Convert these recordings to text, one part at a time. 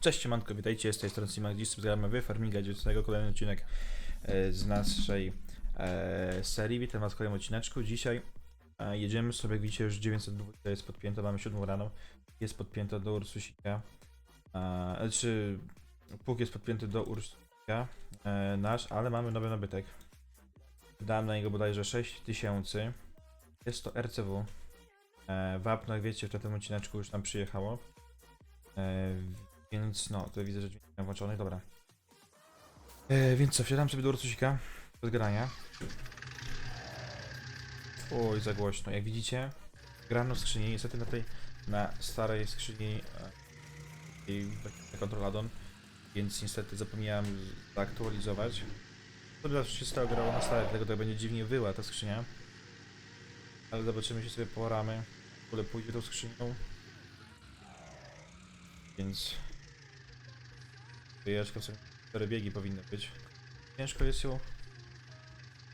Cześć, manko, witajcie, z tej strony Simak, dziś zgramy w Farminga 19, kolejny odcinek e, z naszej e, serii. Witam was w kolejnym odcineczku. Dzisiaj e, jedziemy sobie, jak widzicie, już 902 jest podpięta, mamy 7 rano, jest podpięta do Ursusika. Znaczy, pług jest podpięty do Ursusika, nasz, ale mamy nowy nabytek. Dałem na niego bodajże 6000. Jest to RCW. Wapno, jak wiecie, w tym odcineczku już nam przyjechało. Więc no, tutaj widzę, że dźwięk mam włączony, dobra. E, więc co, wsiadam sobie do Ursusika bez grania. Oj, za głośno. Jak widzicie, grano w skrzyni, niestety na tej, na starej skrzyni e, i kontroladon, więc niestety zapomniałem zaktualizować. To zawsze się stało grało na stare, dlatego to będzie dziwnie wyła ta skrzynia. Ale zobaczymy się sobie poramy. W ogóle pójdzie tą skrzynią. Więc wyjeczka w sumie cztery biegi powinny być. Ciężko jest ją.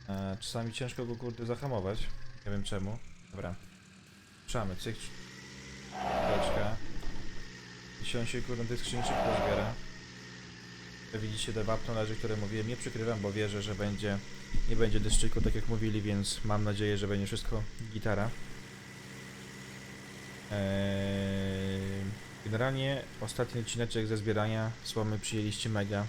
E, czasami ciężko go kurde zahamować. Nie wiem czemu. Dobra. Ruszamy, cyk. Czeka. I się on się kurde na tej skrzyni szybko zbiera. Jak widzicie te wapno leży, które mówiłem, nie przykrywam, bo wierzę, że będzie nie będzie deszczyku, tak jak mówili, więc mam nadzieję, że będzie wszystko gitara. Eee, generalnie ostatni odcineczek ze zbierania słomy przyjęliście mega.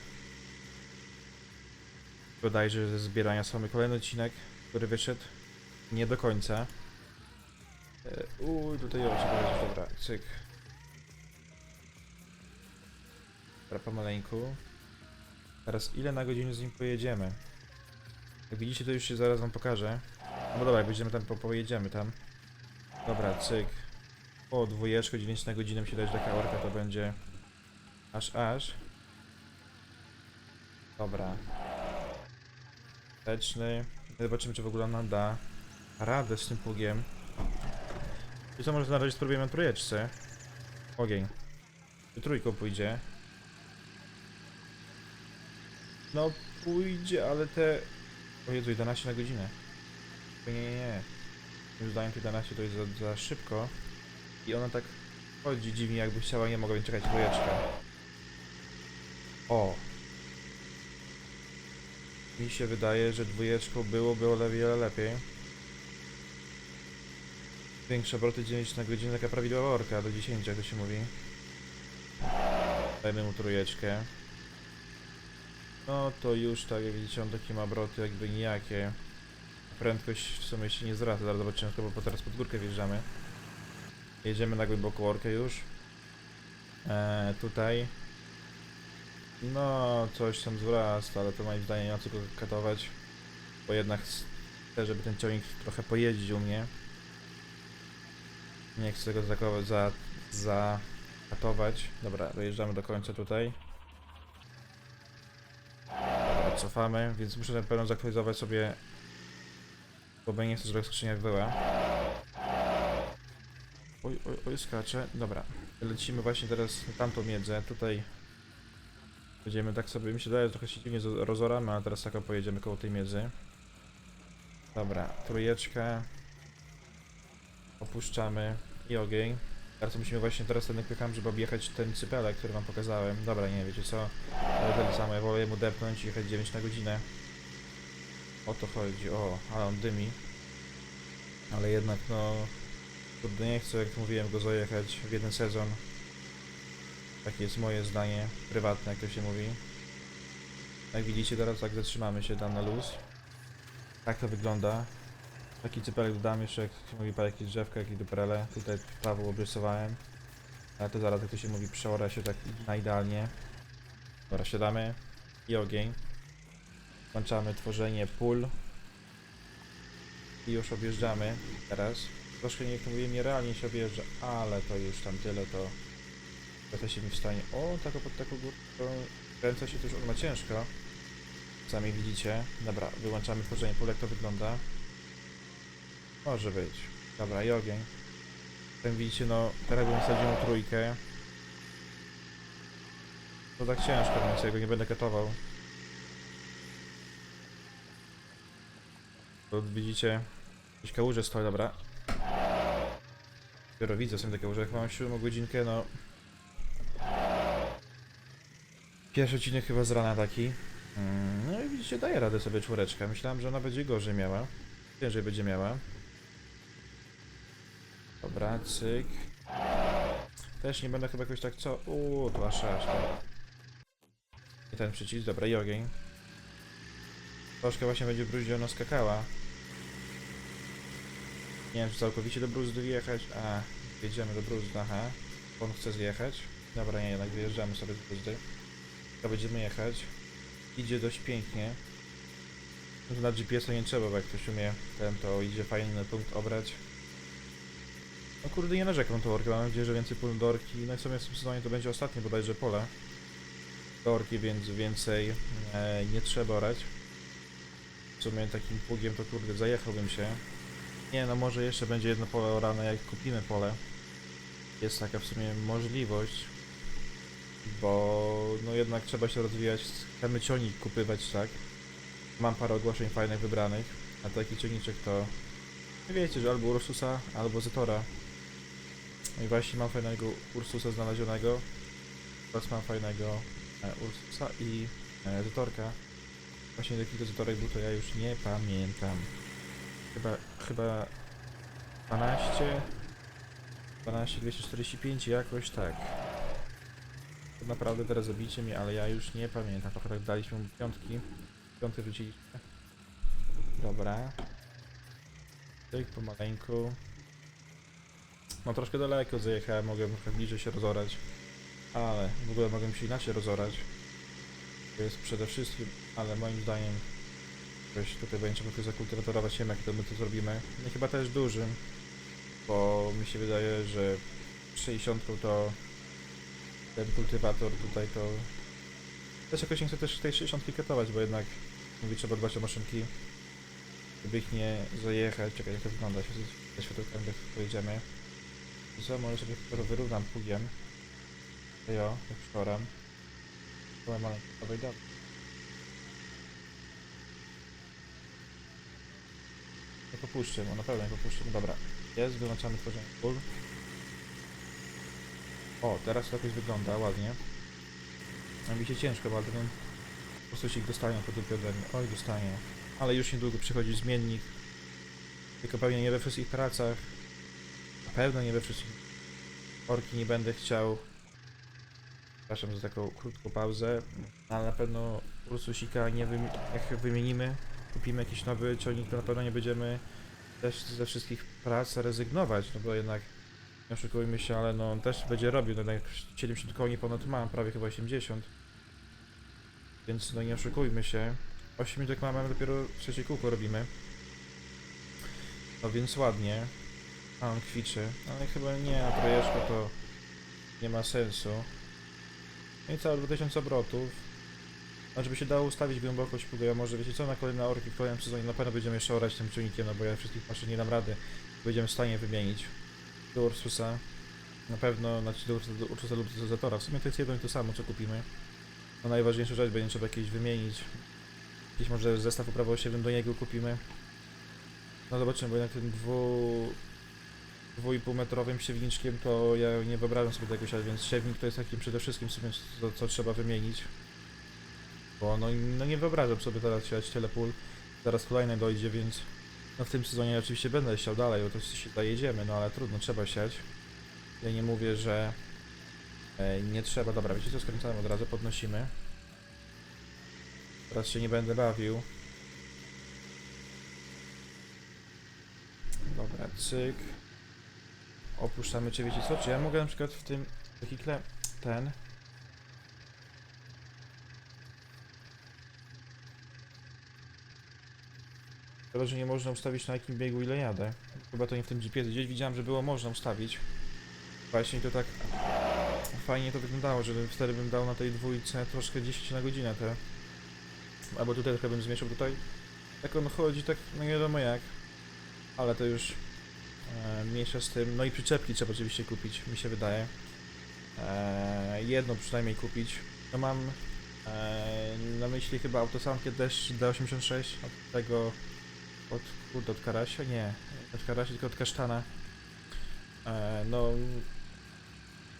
Bodajże ze zbierania słomy kolejny odcinek, który wyszedł nie do końca. Eee, uj, tutaj oczy powiedzieć, dobra, cyk. Dobra, pomaleńku. Teraz ile na godzinę z nim pojedziemy? Jak widzicie, to już się zaraz wam pokażę. No dobra, jak będziemy tam, po, pojedziemy tam. Dobra, cyk. O, dwójeczko, 9 na godzinę się dać taka orka, to będzie... Aż, aż. Dobra. Teczny. Zobaczymy, czy w ogóle nam da radę z tym pługiem. I co, może na razie spróbujemy na trójeczce. Ogień. Czy trójką pójdzie? No, pójdzie, ale te... O Jezu, 11 na godzinę. Nie, nie, nie. Już zdaniem 11 to jest za, za szybko. I ona tak chodzi dziwnie, jakby chciała, nie mogła czekać dwójeczka. O! Mi się wydaje, że dwójeczką byłoby o wiele lepiej. Większe obroty 9 na godzinę, taka prawidłowa orka, do 10 jak to się mówi. Dajmy mu trójeczkę. No to już tak, jak widzicie, on takie ma obroty jakby nijakie. Prędkość w sumie się nie zwraca, zaraz zobaczymy, bo teraz pod górkę wjeżdżamy. Jedziemy na głęboką orkę już. Eee, tutaj. No, coś tam zwrasta, ale to moim zdaniem nie ma co go katować. Bo jednak chcę, żeby ten ciągnik trochę pojeździł mnie. Nie chcę go zakować, za, za katować. Dobra, dojeżdżamy do końca tutaj. Dobra, cofamy, więc muszę na pewno zaktualizować sobie bo nie chcę, żeby skrzynia była. Oj, oj, oj, skacze. Dobra. Lecimy właśnie teraz tamtą miedzę. Tutaj będziemy tak sobie, mi się daje, trochę się dziwnie rozoramy, a teraz tak pojedziemy koło tej miedzy. Dobra, trójeczka. Opuszczamy i ogień. Teraz musimy właśnie teraz ten klikam, żeby objechać ten cypelek, który wam pokazałem. Dobra, nie wiecie co. Ale tyle samo, ja wolę mu depnąć i jechać 9 na godzinę. O to chodzi, o, ale on dymi. Ale jednak no... Kurde, nie chcę, jak mówiłem, go zajechać w jeden sezon. Takie jest moje zdanie, prywatne, jak to się mówi. Jak widzicie, teraz tak zatrzymamy się tam na luz. Tak to wygląda. Taki cypelek dodam jeszcze, jak się mówi, parę jakieś drzewka, jakieś duprele. Tutaj prawo obrysowałem. Ale to zaraz, jak to się mówi, przeora się tak na idealnie. Dobra, siadamy. I ogień. Włączamy tworzenie pól. I już objeżdżamy teraz. Troszkę nie jak mówię, nierealnie się objeżdża, ale to już tam tyle, to się mi wstanie. O, taką pod taką górką kręca się, to już on ma ciężko. Sami widzicie. Dobra, wyłączamy tworzenie pól, jak to wygląda. Może być. Dobra, i ogień. Ten widzicie, no, teraz bym wsadził trójkę. To tak ciężko, więc ja go nie będę katował. Tu widzicie, jakieś kałuże stoi, dobra. Dopiero widzę sobie takie kałuże, jak mam 7 godzinkę, no... Pierwszy odcinek chyba z rana taki. Mm, No i widzicie, daje radę sobie czwóreczka. Myślałem, że ona będzie gorzej miała. Ciężej będzie miała. Dobra, cyk. Też nie będę chyba jakoś tak co... Uuu, dwa szaszka. I ten przycisk, dobra, i ogień. Troszkę właśnie będzie bruździona skakała. Nie wiem, czy całkowicie do bruzdy wjechać. A, jedziemy do bruzdy, aha. On chce zjechać. Dobra, nie, jednak wyjeżdżamy sobie z bruzdy. To będziemy jechać. Idzie dość pięknie. Na GPS-a nie trzeba, bo jak ktoś umie ten, to idzie fajny punkt obrać. No kurde, nie narzekam tą orkę, mam nadzieję, że więcej pól do orki. No i w sumie w tym sezonie to będzie ostatnie bodajże pole do orki, więc więcej e, nie trzeba orać. W sumie takim pługiem to kurde zajechałbym się. Nie no, może jeszcze będzie jedno pole orane, jak kupimy pole. Jest taka w sumie możliwość, bo no jednak trzeba się rozwijać, chcemy ciągnik kupywać, tak? Mam parę ogłoszeń fajnych wybranych, a taki ciągniczek to wiecie, że albo Ursusa, albo Zetora. No i właśnie mam fajnego Ursusa znalezionego, teraz mam fajnego e, Ursusa i e, Zetorka. Właśnie jaki to Zetorek był, to ja już nie pamiętam. Chyba, chyba 12, 12, 245 jakoś tak. To naprawdę teraz zabicie mnie, ale ja już nie pamiętam. Trochę tak daliśmy mu piątki. Piąty rzuciliśmy. Dobra. Tyk pomaleńku. No troszkę daleko zajechałem, mogłem trochę bliżej się rozorać. Ale w ogóle mogłem się inaczej rozorać. To jest przede wszystkim, ale moim zdaniem jakoś tutaj będzie trzeba zakultywatorować ziemię, jak to my to zrobimy. No chyba też dużym, bo mi się wydaje, że 60 to ten kultywator tutaj to też jakoś nie chcę też tej 60 katować, bo jednak mówi trzeba dbać o maszynki, żeby ich nie zajechać. Czekaj, jak to wygląda, się ze światełkami jak pojedziemy. Co, może sobie wyrównam pługiem. Jo, jak szkoram. Byłem ale dobra, dobra. Nie popuszczę, no na pewno nie popuszczę. No dobra, jest, wyłączamy tworzenie pól. O, teraz jakoś wygląda ładnie. A mi się ciężko, bo ten po prostu się ich dostają po dupie ode mnie. Oj, dostanie. Ale już niedługo przychodzi zmiennik. Tylko pewnie nie we wszystkich pracach. Na pewno nie we wszystkich. Orki nie będę chciał. Przepraszam za taką krótką pauzę. Ale na pewno Ursusika nie wymi jak wymienimy, kupimy jakiś nowy ciągnik, to na pewno nie będziemy też ze wszystkich prac rezygnować, no bo jednak nie oszukujmy się, ale no on też będzie robił, no jak 70 koni ponad mam, prawie chyba 80. Więc no nie oszukujmy się. 8 minut jak mamy, dopiero trzecie kółko robimy. No więc ładnie. A on kwiczy, ale chyba nie, a projeszko to nie ma sensu. No i całe 2000 obrotów. A żeby się dało ustawić głębokość pługa, ja może wiecie co, na kolejne orki w kolejnym sezonie na pewno będziemy jeszcze orać tym ciągnikiem, no bo ja wszystkich maszyn nie dam rady. Będziemy w stanie wymienić do Ursusa. Na pewno, znaczy do Ursusa, lub do. W sumie to jest jedno i to samo, co kupimy. No najważniejsza rzecz, będzie trzeba jakieś wymienić. Jakiś może zestaw uprawoosiewny do niego kupimy. No zobaczymy, bo jednak tym dwu... dwójpół metrowym siewniczkiem to ja nie wyobrażam sobie tego siać, więc siewnik to jest takim przede wszystkim sobie, co, co trzeba wymienić. Bo no, no nie wyobrażam sobie teraz siać tyle pól. Zaraz kolejne dojdzie, więc no w tym sezonie oczywiście będę siał dalej, bo to się dojedziemy, no ale trudno, trzeba siać. Ja nie mówię, że e, nie trzeba. Dobra, wiecie co, skręcamy od razu, podnosimy. Teraz się nie będę bawił. Dobra, cyk. Opuszczamy, czy wiecie co, czy ja mogę na przykład w tym wehikle ten Szkoda, że nie można ustawić na jakim biegu ile jadę. Chyba to nie w tym GPS. Gdzieś widziałem, że było można ustawić. Właśnie to tak fajnie to wyglądało, że wtedy bym dał na tej dwójce troszkę 10 na godzinę te. Albo tutaj trochę bym zmieszał tutaj. Tak on chodzi, tak no nie wiadomo jak. Ale to już e, mniejsza z tym. No i przyczepki trzeba oczywiście kupić, mi się wydaje. E, przynajmniej kupić. No mam e, na myśli chyba autosankę też D86 od tego od kurde, od Karasia? Nie, od Karasia, tylko od Kasztana. E, no...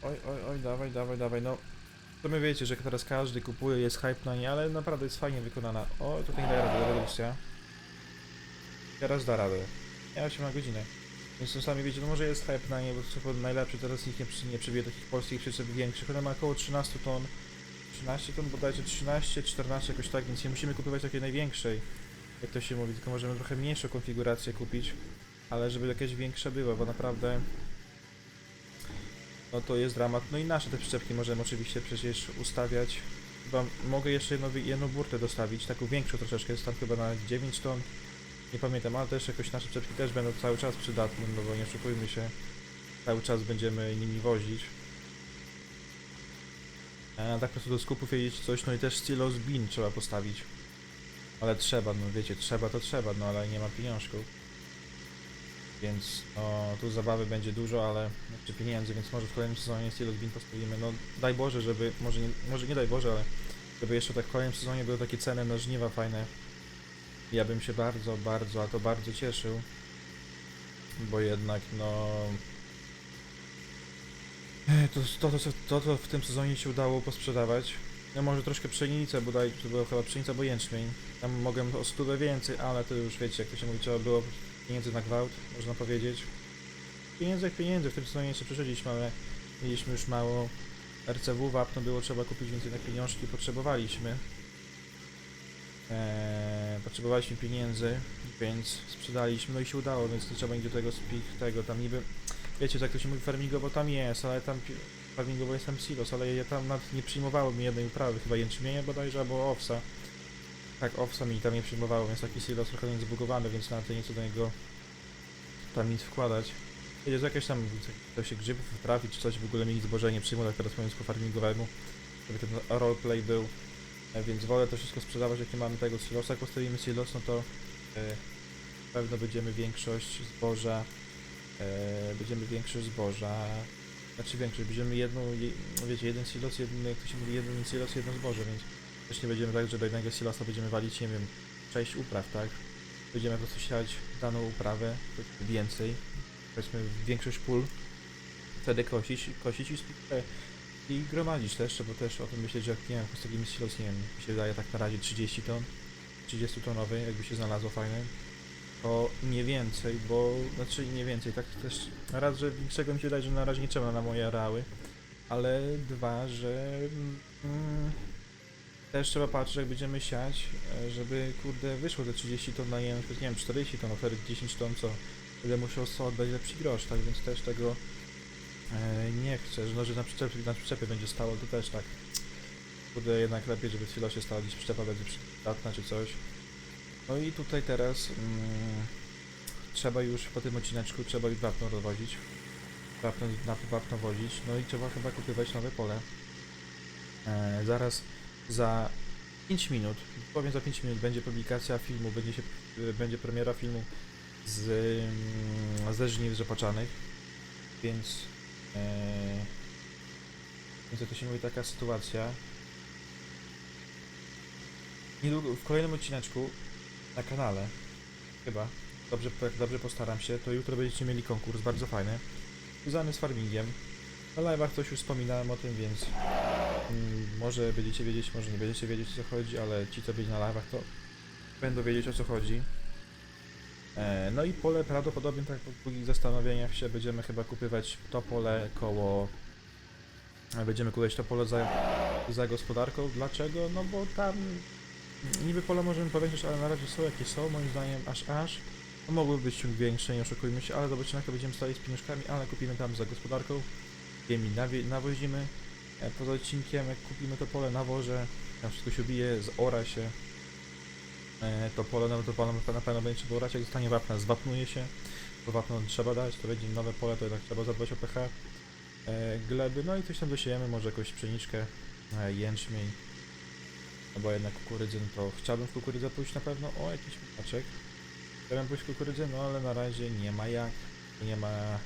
Oj, oj, oj, dawaj, dawaj, dawaj, no... To my wiecie, że teraz każdy kupuje, jest hype na nie, ale naprawdę jest fajnie wykonana. O, tutaj daje rady, rewolucja. Teraz da radę. Ja się na godzinę. Więc to sami wiecie, no może jest hype na nie, bo to najlepszy, teraz nikt nie, nie przebije takich polskich przyczep większych. One ma około 13 ton. 13 ton, bodajże 13, 14 jakoś tak, więc nie musimy kupować takiej największej. Jak to się mówi, tylko możemy trochę mniejszą konfigurację kupić. Ale żeby jakaś większa była, bo naprawdę no to jest dramat. No i nasze te przyczepki możemy oczywiście przecież ustawiać. Chyba mogę jeszcze jedną, jedną burtę dostawić, taką większą troszeczkę, jest tam chyba na 9 ton. Nie pamiętam, ale też jakoś nasze przyczepki też będą cały czas przydatne, no bo nie oszukujmy się, cały czas będziemy nimi wozić. A tak po prostu do skupów jeździć coś, no i też silos bin trzeba postawić. Ale trzeba, no wiecie, trzeba to trzeba, no ale nie ma pieniążków. Więc no, tu zabawy będzie dużo, ale czy pieniędzy, więc może w kolejnym sezonie silos bin postawimy. No daj Boże, żeby, może nie, może nie daj Boże, ale żeby jeszcze tak w kolejnym sezonie były takie ceny na żniwa fajne. Ja bym się bardzo, bardzo, a to bardzo cieszył. Bo jednak no... To, to, to, to, to w tym sezonie się udało posprzedawać. No może troszkę pszenicę, bodaj to była chyba pszenica, bo jęczmień. Tam mogłem o stówę więcej, ale to już wiecie, jak to się mówi, trzeba było pieniędzy na gwałt, można powiedzieć. Pieniędzy jak pieniędzy, w tym sezonie jeszcze przeżyliśmy, ale mieliśmy już mało RCW, wapno było trzeba kupić, więc jednak pieniążki potrzebowaliśmy. Eee, potrzebowaliśmy pieniędzy, więc sprzedaliśmy, no i się udało, więc nie trzeba będzie tego spich, tego tam niby, wiecie, tak to się mówi farmingowo tam jest, ale tam farmingowo jest tam silos, ale ja tam nawet nie przyjmowało mi jednej uprawy, chyba jęczmienia bodajże, albo owsa. Tak, owsa mi tam nie przyjmowało, więc taki silos trochę jest zbugowany, więc nawet nie chcę do niego tam nic wkładać. Że jakieś tam, to się grzybów trafi, czy coś, w ogóle mi nic nie przyjmuje, tak teraz po języku farmingowemu, żeby ten roleplay był. E, Więc wolę to wszystko sprzedawać, jak nie mamy tego silosa. Jak postawimy silos, no to na pewno będziemy większość zboża, e, będziemy większość zboża, znaczy większość, będziemy jedną, je, no wiecie, jeden silos, jeden, jak to się mówi, jeden silos, jedno zboże, więc też nie będziemy tak, że do jednego silosa będziemy walić, nie wiem, sześć upraw, tak? Będziemy po prostu siać daną uprawę, więcej, powiedzmy większość pól, wtedy kosić, kosić i, i gromadzić też, bo też o tym myśleć, że jak nie wiem, postawimy silos, nie wiem, mi się wydaje tak na razie 30 ton, 30 tonowy, jakby się znalazło fajne, to nie więcej, bo, znaczy nie więcej, tak też, raz, że większego mi się wydaje, że na razie nie trzeba na moje areały, ale dwa, że mm, też trzeba patrzeć, jak będziemy siać, e, żeby, kurde, wyszło te 30 ton na jeden, nie wiem, 40 ton, oferty 10 ton, co będę musiał oddać lepszy grosz, tak, więc też tego E, nie chcę, że, no, że na, przyczepie, na przyczepie będzie stało, to też tak. Kurde, jednak lepiej, żeby w silosie stała gdzieś przyczepa będzie przydatna czy coś. No i tutaj teraz mm, trzeba już po tym odcineczku, trzeba już wapno rozwozić. Wapno, wapno wozić, no i trzeba chyba kupywać nowe pole. E, zaraz za 5 minut, powiem za 5 minut, będzie publikacja filmu, będzie, się, będzie premiera filmu z, mm, ze żniw więc Eee, Więc to się mówi, taka sytuacja. Niedługo, w kolejnym odcineczku na kanale, chyba, dobrze, jak dobrze postaram się, to jutro będziecie mieli konkurs bardzo fajny, związany z farmingiem. Na live'ach coś już wspominałem o tym, więc mm, może będziecie wiedzieć, może nie będziecie wiedzieć o co chodzi, ale ci co byli na live'ach to będą wiedzieć o co chodzi. E, No i pole prawdopodobnie tak po długich zastanowieniach się będziemy chyba kupywać to pole koło... e, Będziemy kupować to pole za, za gospodarką. Dlaczego? No bo tam niby pole możemy powiększyć, ale na razie są jakie są, moim zdaniem aż aż. Mogłyby być ciąg większe, nie oszukujmy się, ale zobaczymy jak to będziemy stali z pieniążkami, ale kupimy tam za gospodarką. Ziemi nawozimy. E, Poza odcinkiem jak kupimy to pole, nawożę, tam wszystko się bije, zora się. E, to pole, no to pole na pewno będzie trzeba orać, jak zostanie wapna, zwapnuje się, bo wapno trzeba dać, to będzie nowe pole, to jednak trzeba zadbać o pH e, gleby, no i coś tam dosiejemy, może jakąś pszeniczkę, jęczmień, no bo jednak kukurydzy, no to chciałbym w kukurydzę pójść na pewno, o jakiś maczek, chciałbym pójść w kukurydzę, no ale na razie nie ma jak, nie ma...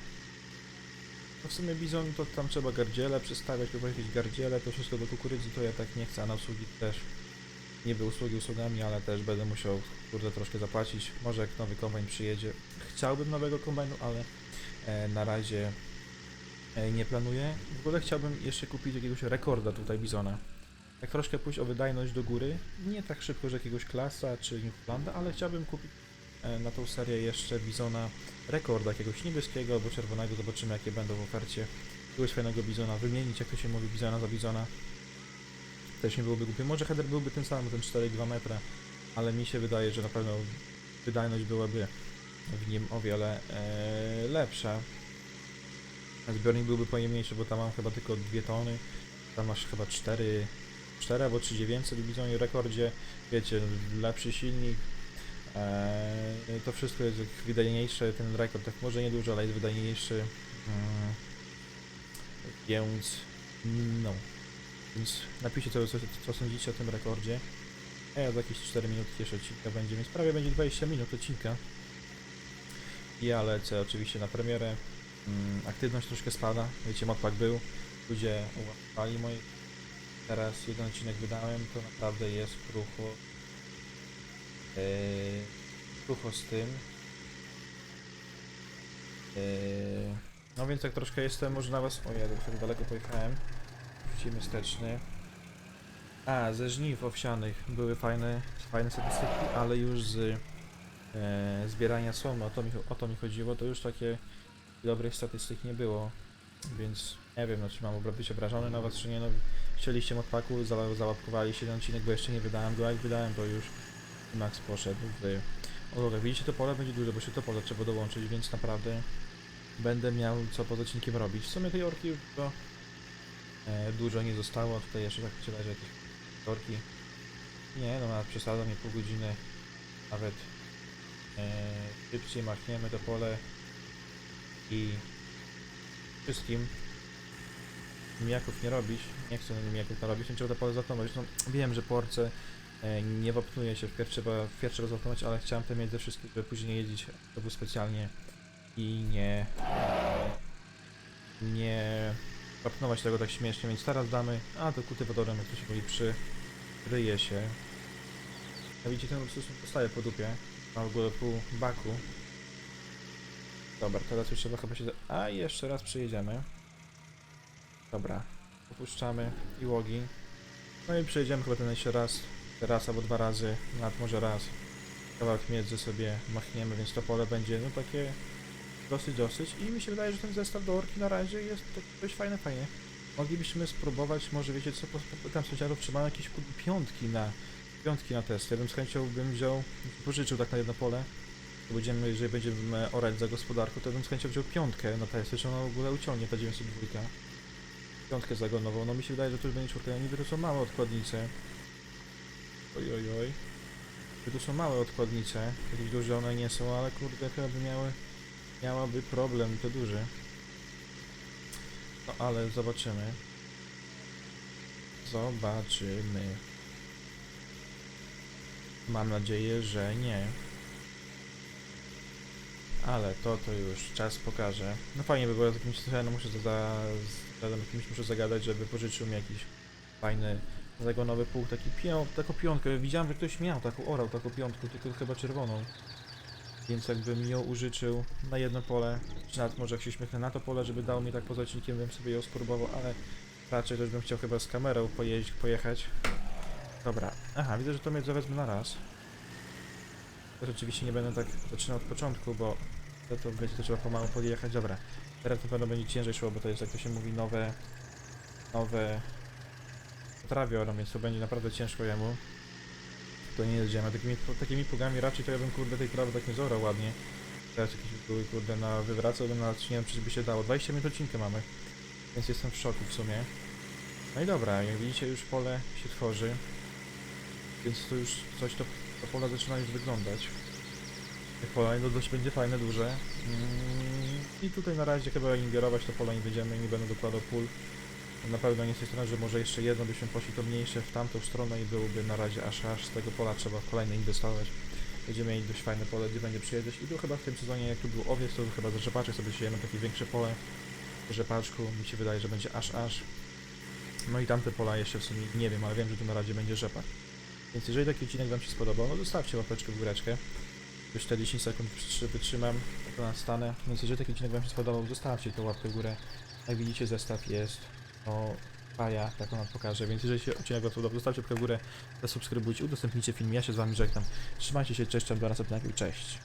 No w sumie bizon to tam trzeba gardziele przestawiać, albo jakieś gardziele, to wszystko do kukurydzy to ja tak nie chcę, a na usługi też niby usługi usługami, ale też będę musiał kurde troszkę zapłacić. Może jak nowy kombajn przyjedzie. Chciałbym nowego kombajnu, ale e, na razie e, nie planuję. W ogóle chciałbym jeszcze kupić jakiegoś rekorda tutaj Bizona. Tak troszkę pójść o wydajność do góry. Nie tak szybko, że jakiegoś klasa czy Newfoundlanda, ale chciałbym kupić e, na tą serię jeszcze Bizona rekorda jakiegoś niebieskiego albo czerwonego. Zobaczymy jakie będą w ofercie. Jakiegoś fajnego Bizona wymienić, jak to się mówi, Bizona za Bizona. Też nie byłoby głupie. Może header byłby ten sam, ten 4,2 metra, ale mi się wydaje, że na pewno wydajność byłaby w nim o wiele e, lepsza. Zbiornik byłby pojemniejszy, bo tam mam chyba tylko 2 tony. Tam masz chyba 4, 4 albo 3900 w Bizonie rekordzie. Wiecie, lepszy silnik. E, to wszystko jest wydajniejsze, ten rekord tak może nie dużo, ale jest wydajniejszy. Mm, więc no. Więc napiszcie co, co, co sądzicie o tym rekordzie. A ja za jakieś 4 minutki jeszcze odcinka będzie, więc prawie będzie 20 minut odcinka. Ja lecę oczywiście na premierę. Mm, aktywność troszkę spada. Wiecie, modpack był. Ludzie ułapali moje. Teraz jeden odcinek wydałem, to naprawdę jest krucho. Yy, krucho z tym. Yy, no więc tak troszkę jestem, może na was... O ja trochę daleko pojechałem. Wrócimy wsteczny. A, ze żniw owsianych były fajne, fajne statystyki, ale już z e, zbierania słomy, o to, mi, o to mi chodziło, to już takie dobrych statystyk nie było, więc nie wiem, no, czy mam być obrażony na was, czy nie, no chcieliście modpaku, za, załapkowaliście ten odcinek, bo jeszcze nie wydałem go, jak wydałem, to już Max poszedł w. Widzicie, to pole będzie duże, bo się to pole trzeba dołączyć, więc naprawdę będę miał co poza odcinkiem robić. W sumie tej orki już to e, dużo nie zostało, tutaj jeszcze tak się leży jakieś orki. Nie, no nawet przesadzam, nie pół godziny, nawet e, szybciej machniemy to pole i wszystkim mijaków nie robić, nie chcę mijaków narobić, nie trzeba to pole zapnować. No wiem, że porce e, nie wapnuje się w pierwsze, w pierwsze zapnąć, ale chciałem to mieć ze wszystkich, żeby później nie jeździć to specjalnie i nie nie wapnować tego tak śmiesznie, więc teraz damy, a to kultywodorem, jak to się mówi, przykryje się. A widzicie, ten po prostu dostaje po dupie. Ma w ogóle pół baku. Dobra, teraz już trzeba chyba się... A, jeszcze raz przyjedziemy. Dobra, opuszczamy i łogi. No i przejedziemy chyba ten jeszcze raz, raz albo dwa razy, nawet może raz. Kawałek miedzy sobie machniemy, więc to pole będzie no takie dosyć, dosyć. I mi się wydaje, że ten zestaw do orki na razie jest tak dość fajny, fajnie. Moglibyśmy spróbować, może wiecie co, tam sąsiadów, czy mają jakieś piątki na piątki na test. Ja bym z chęcią bym wziął, pożyczył tak na jedno pole. Będziemy, jeżeli będziemy orać za gospodarką, to bym z chęcią wziął piątkę na testy, czy ona w ogóle uciągnie ta 902. Piątkę zagonową. No mi się wydaje, że to już będzie czwórka. To są małe odkładnice. Oj, oj, oj. To są małe odkładnice. Jakieś duże one nie są, ale kurde chyba by miały, miałaby problem to duży. No ale zobaczymy. Zobaczymy. Mam nadzieję, że nie. Ale to to już czas pokaże. No fajnie by było z jakimś no muszę za, za, z jakimś muszę zagadać, żeby pożyczył mi jakiś fajny zagonowy puch, taki pią, taką piątkę. Widziałem, że ktoś miał taką, orał taką piątkę, tylko chyba czerwoną. Więc jakbym ją użyczył na jedno pole, czy nawet może jak się śmiechnę na to pole, żeby dał mi tak poza odcinkiem, bym sobie ją spróbował, ale raczej też bym chciał chyba z kamerą pojeździć, pojechać. Dobra, aha, widzę, że to mnie wezmę na raz. Też oczywiście nie będę tak zaczynał od początku, bo to, to będzie to trzeba pomału podjechać. Dobra, teraz na pewno będzie ciężej szło, bo to jest jak to się mówi nowe, nowe trawior, więc to będzie naprawdę ciężko jemu. To nie jest ziemia. Takimi, takimi pługami raczej to ja bym kurde tej trawy tak nie zorał ładnie. Teraz jakieś były kurde na wywracał, bym nawet nie wiem czy by się dało. 20 minut odcinka mamy, więc jestem w szoku w sumie. No i dobra, jak widzicie już pole się tworzy, więc to już coś to, to pole zaczyna już wyglądać. Pole no dość będzie fajne, duże. Mm, I tutaj na razie chyba ingerować to pole nie będziemy, nie będę dokładał pól. Na pewno nie z tej strony, że może jeszcze jedno byśmy poszli to mniejsze w tamtą stronę i byłoby na razie aż aż z tego pola trzeba kolejne inwestować. Będziemy mieli dość fajne pole, gdzie będzie przyjeżdżać i tu chyba w tym sezonie jak tu był owiec, to chyba za rzepaczek sobie siejemy takie większe pole rzepaczku, mi się wydaje, że będzie aż aż. No i tamte pola jeszcze w sumie nie wiem, ale wiem, że tu na razie będzie rzepak. Więc jeżeli taki odcinek Wam się spodobał, no zostawcie łapeczkę w góreczkę. Już te 10 sekund wytrzymam, to na stanę. Więc jeżeli taki odcinek Wam się spodobał, zostawcie tą łapkę w górę. Jak widzicie, zestaw jest o paja, tak wam pokażę, więc jeżeli się odcinek wam podobał, zostawcie łapkę w górę, zasubskrybujcie, udostępnijcie film, ja się z wami żegnam. Trzymajcie się, cześć, do następnego, cześć.